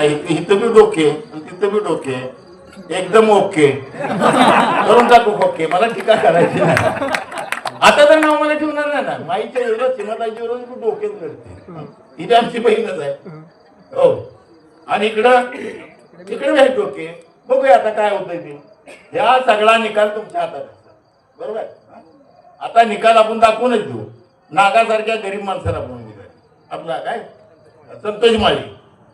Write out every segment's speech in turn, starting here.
इथं इथं बी डोके आणि तिथं बी डोके. एकदम ओके. करून टाकू ओके मला टीका करायची नाही. आता तर नाव मला ठेवणार नाही ना माईच्या एवढं सीमाताईच्या एवढं तू डोकेच लढते तिथे आमची बहीणच आहे. हो. आणि इकडं इकडे आहे डोके. बघूया आता काय होतंय ते. या सगळा निकाल तुमच्या हातात बरोबर? आहे? आता निकाल आपण दाखवूनच देऊ. नागासारख्या गरीब माणसाला आपण उभं आहे. आपला काय? संतोष माळी.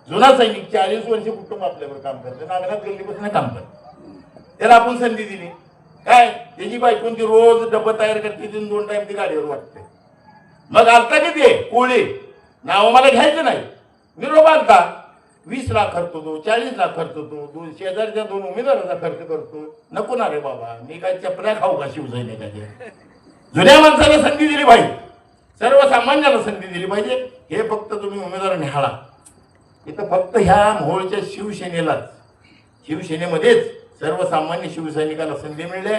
जुना सैनिक चाळीस वर्ष कुटुंब आपल्यावर काम करते. नागनाथ गल्लीपासून काम करते. त्याला आपण संधी दिली. काय? त्याची बायकोन ती रोज डबं तयार करते ती दोन टाइम ती गाडीवर वाटते मग आलता किती आहे? कोळी. नाव मला घ्यायचं नाही. निरोप आलता वीस लाख खर्च होतो चाळीस लाख खर्च होतो. दोन शेजारच्या दोन उमेदवाराचा खर्च करतो. नको ना रे बाबा. मी काय चपल्या खाऊ का शिवसैनिकाच्या जुन्या माणसाला संधी दिली पाहिजे. सर्वसामान्याला संधी दिली पाहिजे. हे फक्त तुम्ही उमेदवार निहाळा इथं फक्त ह्या मोहोळच्या शिवसेनेलाच शिवसेनेमध्येच सर्वसामान्य शिवसैनिकाला संधी मिळते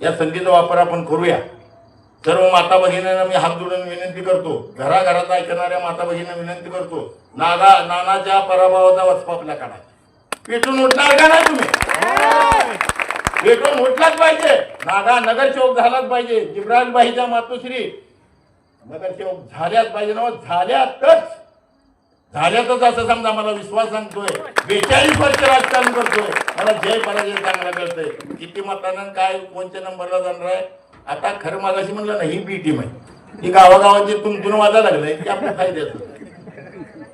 या संधीचा वापर आपण करूया. सर्व माता भगिनींना मी हात जोडून विनंती करतो. घराघरात ऐकणाऱ्या माता भगिनींना विनंती करतो. नागा नानाच्या पराभवाचा वचपा आपल्या काढा पेटून उठणार का नाही तुम्ही? पेटून उठलाच पाहिजे. नागा नगरसेवक झालाच पाहिजे. जिब्राईल बाईच्या मातोश्री. नगरसेवक झाल्याच पाहिजे ना हो, झाल्यातच. झाल्यातच असं समजा मला विश्वास सांगतोय. बेचाळीस वर्ष राजकारण करतोय. मला जय पराजय चांगला करतोय किती मतानं काय कोणत्या नंबरला जाणार आहे? आता खरं मागाशी म्हणलं ना ही बी टीम आहे. ही गावागावाची तुमतून वाजा लागलंय ते आपल्या फायद्याचं.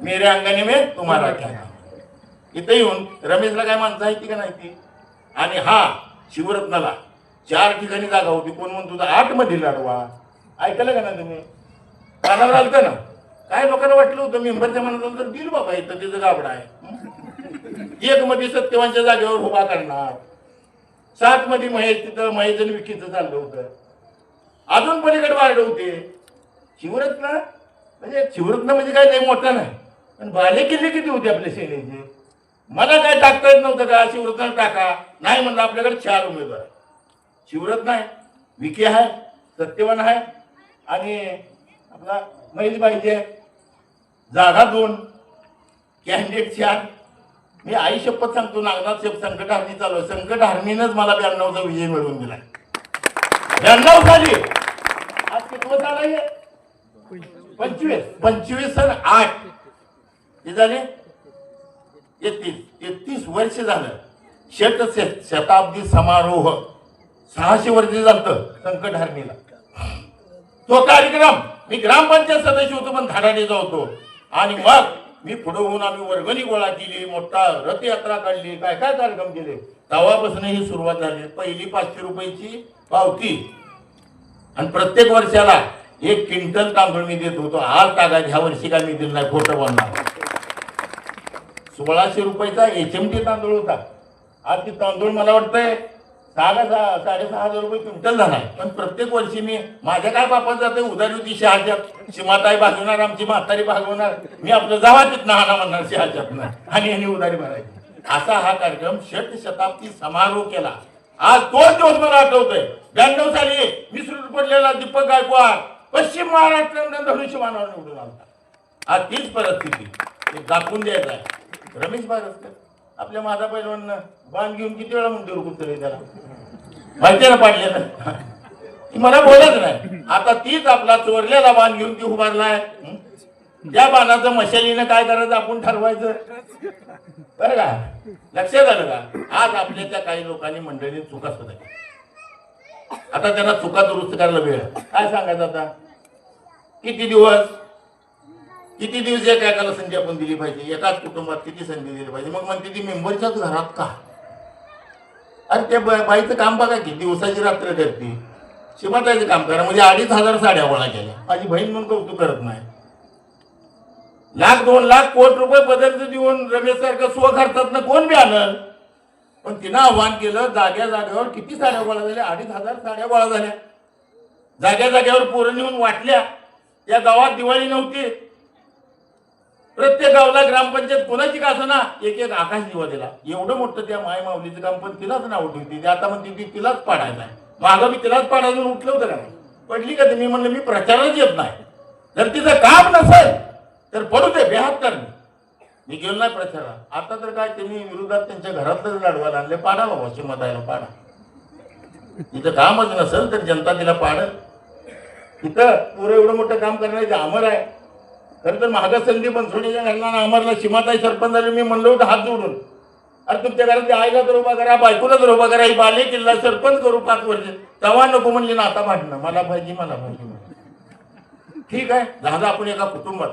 मेरे अंगाने मे तुम्हाला क्या इथे इथं येऊन रमेशला काय माणसं आहे ती का नाही ती? आणि हा शिवरत्नाला. चार ठिकाणी जागा होती. कोण म्हणतो होता आठमध्ये लढवा. ऐकलं का ना तुम्ही? कानावर आलतं ना? काय लोकांना वाटलं होतं मेंबरच्या मनानंतर तर दिल बाबा इथं तिथं गाबडा आहे. एक मध्ये सत्यवानच्या जागेवर उभा करणार. सात मध्ये महेश तिथं महेश विकीचं चाललं होतं. अजून पलीकडे वाढ होते. शिवरत्न म्हणजे शिवरत्न म्हणजे काय लय मोठा नाही. पण बाले किल्ले किती होते आपल्या सेनेचे मला काय टाकता येत नव्हतं का शिवरत्न टाका. नाही म्हणलं आपल्याकडे चार उमेदवार शिवरत्न आहे विके आहे सत्यवान आहे आणि आपला महेश पाहिजे जागा दोन. कॅन्डिडेट चार. मी आई शपथ सांगतो नागनाथ शपथ संकट हरणी चालू आहे. संकट हरणीनंच मला ब्याण्णवचा विजय मिळवून दिलाय. ब्याण्णव साली आज कितवं साल पंचवीस. पंचवीस आणि आठ. हे झाले? एकतीस एकतीस वर्ष झालं. शेत शताब्दी समारोह. सहाशे वर्ष झालं संकट हरणीला तो कार्यक्रम. मी ग्रामपंचायत सदस्य होतो पण धाडाडीचा होतो. आणि मग मी पुढे होऊन आम्ही वर्गणी गोळा केली मोठा रथयात्रा काढली. काय काय कार्यक्रम केले? तेव्हापासून ही सुरुवात झाली. पहिली पाचशे रुपयाची पावती. आणि प्रत्येक वर्षाला एक क्विंटल तांदूळ मी देत होतो. आज तागात ह्या वर्षी काय मी दिला नाही फोटो बनणार सोळाशे रुपयाचा एच एम टी तांदूळ होता. आज ती तांदूळ मला वाटतंय सहा का सहा साडेसहा हजार रुपये क्विंटल झाला. पण प्रत्येक वर्षी मी माझ्या काय बापात जाते उधारी होती शहाच्यात सीमाताई भागवणार आमची म्हातारी भागवणार. मी आपलं जावा तिथनं हाना म्हणणार शहाच्यातनं. आणि यांनी उधारी भरायची. असा हा कार्यक्रम शत शताब्दी समारोह केला. आज तोच दिवस मला आठवतोय. ब्याण्णव साली विसरून पडलेला दीपक गायकवाड पश्चिम महाराष्ट्रात धनुष्यमानावर निवडून आला. आज तीच परिस्थिती. दाखवून द्यायचं आहे. रमेश बारसकर आपल्या माझा पैलवान बाण घेऊन किती वेळा म्हणतो रुकुतले त्याला? माहिती ना पाडलेलं ती मला बोलत नाही. आता तीच आपला चोरलेला बाण घेऊन ती उभारलाय. त्या बाणाचं मशालीनं काय करायचं? आपण ठरवायचं. बरं का? लक्षात आलं का? आज आपल्या त्या काही लोकांनी मंडळी चुका सुद्धा आता त्यांना चुका दुरुस्त करायला वेळ काय सांगायचं आता? किती दिवस? किती दिवस एक एकाला संधी आपण दिली पाहिजे? एकाच कुटुंबात किती संधी दिली पाहिजे? मग म्हणते ती मेंबरच्याच घरात का? अरे त्या बा- बाईचं काम बघा की दिवसाची रात्र करते. शिमाताईचं काम करा. म्हणजे अडीच हजार साड्या गोळा केल्या. माझी बहीण म्हणून कौतुक करत नाही. लाख दोन लाख कोट रुपये पदार्थ देऊन रविशायक स्व खर्चात ना कोण बी आणल? पण तिनं आव्हान केलं जाग्या जाग्यावर किती साड्या गोळा झाल्या? अडीच हजार साड्या गोळा झाल्या. जाग्या जाग्यावर पोरं नेऊन वाटल्या. या गावात दिवाळी नव्हती. प्रत्येक गावला ग्रामपंचायत कोणाची का ना एक एक आकाश दिवा दिला. एवढं मोठं त्या माय माऊलीचं काम पण तिलाच नाव ठेवते. ती आता म्हणते ती तिलाच पाडायला आहे. मागं मी तिलाच पाडायला उठलं होतं का नाही? पडली का तुम्ही म्हणलं मी प्रचारच येत नाही. जर तिचं काम नसेल तर पडू दे बेहात कर मी गेलो नाही प्रचारा आता तर काय त्यांनी विरोधात त्यांच्या घरातलंच लढवायला आणले पाडा बाबा शिमतायला पाडा. तिथं कामच नसेल तर जनता तिला पाडल. तिथं पुरं एवढं मोठं काम करण्याचे अमर आहे खरं तर महागा संधी बनसोडीच्या घालणार अमरला सीमाताई सरपंच झाले मी म्हणलो होतं हात जोडून. अरे तुमच्या घरात आईला तर उभा करा बायकोला तर उभा करा ही बाले किल्ला सरपंच करू पाच वर्ष. तेव्हा नको म्हणजे ना आता भांडणं मला पाहिजे मला पाहिजे. ठीक आहे झालं आपण एका कुटुंबात.